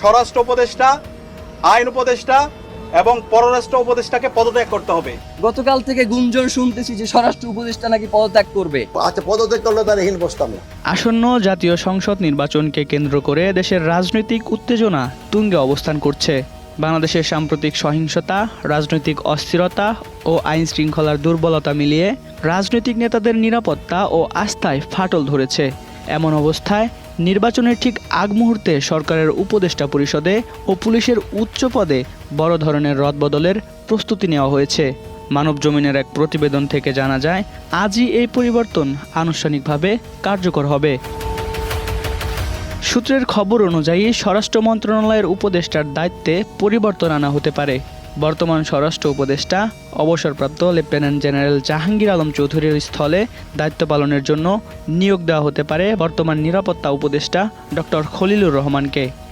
স্বরাষ্ট্র উপদেষ্টা আইন উপদেষ্টা এবং পররাষ্ট্র উপদেষ্টাকে পদত্যাগ করতে হবে। গতকাল থেকে গুঞ্জন শুনতেছি যে স্বরাষ্ট্র উপদেষ্টা নাকি পদত্যাগ করবে। আচ্ছা পদত্যাগ করলে তার এখানে বসতাম না। আসন্ন জাতীয় সংসদ নির্বাচনকে কেন্দ্র করে দেশের রাজনৈতিক উত্তেজনা তুঙ্গে অবস্থান করছে। বাংলাদেশের সাম্প্রতিক সহিংসতা রাজনৈতিক অস্থিরতা ও আইন শৃঙ্খলার দুর্বলতা মিলিয়ে রাজনৈতিক নেতাদের নিরাপত্তা ও আস্থায় ফাটল ধরেছে। এমন অবস্থায় নির্বাচনের ঠিক আগ মুহূর্তে সরকারের উপদেষ্টা পরিষদে ও পুলিশের উচ্চ পদে বড় ধরনের রদবদলের প্রস্তুতি নেওয়া হয়েছে। মানব জমিনের এক প্রতিবেদন থেকে জানা যায়, আজই এই পরিবর্তন আনুষ্ঠানিকভাবে কার্যকর হবে। সূত্রের খবর অনুযায়ী স্বরাষ্ট্র মন্ত্রণালয়ের উপদেষ্টার দায়িত্বে পরিবর্তন আনা হতে পারে। বর্তমান স্বরাষ্ট্র উপদেষ্টা, অবসরপ্রাপ্ত লেফটেন্যান্ট জেনারেল জাহাঙ্গীর আলম চৌধুরীর স্থলে দায়িত্ব পালনের জন্য নিয়োগ দেওয়া হতে পারে বর্তমান নিরাপত্তা উপদেষ্টা ডক্টর খলিলুর রহমানকে।